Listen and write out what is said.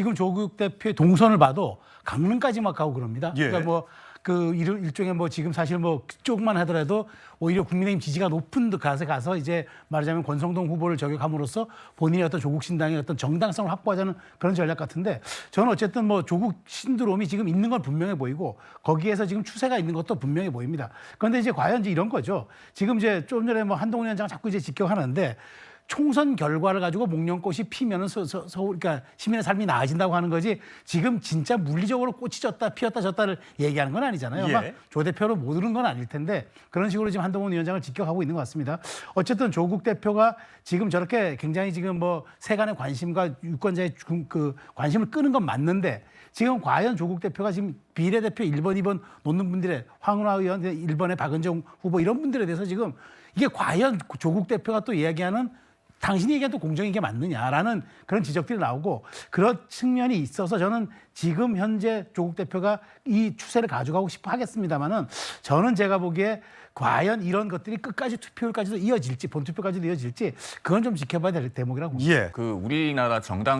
지금 조국 대표의 동선을 봐도 강릉까지 막 가고 그럽니다. 예. 그러니까 뭐 그 일종의 뭐 지금 사실 뭐 조금만 하더라도 오히려 국민의힘 지지가 높은 곳에 가서 이제 말하자면 권성동 후보를 저격함으로써 본인의 어떤 조국 신당의 어떤 정당성을 확보하자는 그런 전략 같은데 저는 어쨌든 뭐 조국 신드롬이 지금 있는 건 분명해 보이고 거기에서 지금 추세가 있는 것도 분명해 보입니다. 그런데 이제 과연 이제 이런 거죠. 지금 이제 좀 전에 뭐 한동훈 위원장 자꾸 이제 직격하는데 총선 결과를 가지고 목련꽃이 피면은 서, 서, 서울 그러니까 시민의 삶이 나아진다고 하는 거지 지금 진짜 물리적으로 꽃이 졌다 피었다 졌다를 얘기하는 건 아니잖아요. 예. 막조 대표로 모르는 건 아닐 텐데 그런 식으로 지금 한동훈 위원장을 직격하고 있는 것 같습니다. 어쨌든 조국 대표가 지금 저렇게 굉장히 지금 뭐 세간의 관심과 유권자의 중- 그 관심을 끄는 건 맞는데 지금 과연 조국 대표가 지금 비례대표 1번, 2번 놓는 분들의 황운하 의원, 1번의 박은정 후보 이런 분들에 대해서 지금 이게 과연 조국 대표가 또 이야기하는 당신이 얘기한 또 공정인 게 맞느냐라는 그런 지적들이 나오고 그런 측면이 있어서 저는 지금 현재 조국 대표가 이 추세를 가져가고 싶어 하겠습니다만은 저는 제가 보기에 과연 이런 것들이 끝까지 투표율까지도 이어질지 본투표까지도 이어질지 그건 좀 지켜봐야 될 대목이라고 봅니다. 예. 그 우리나라 정당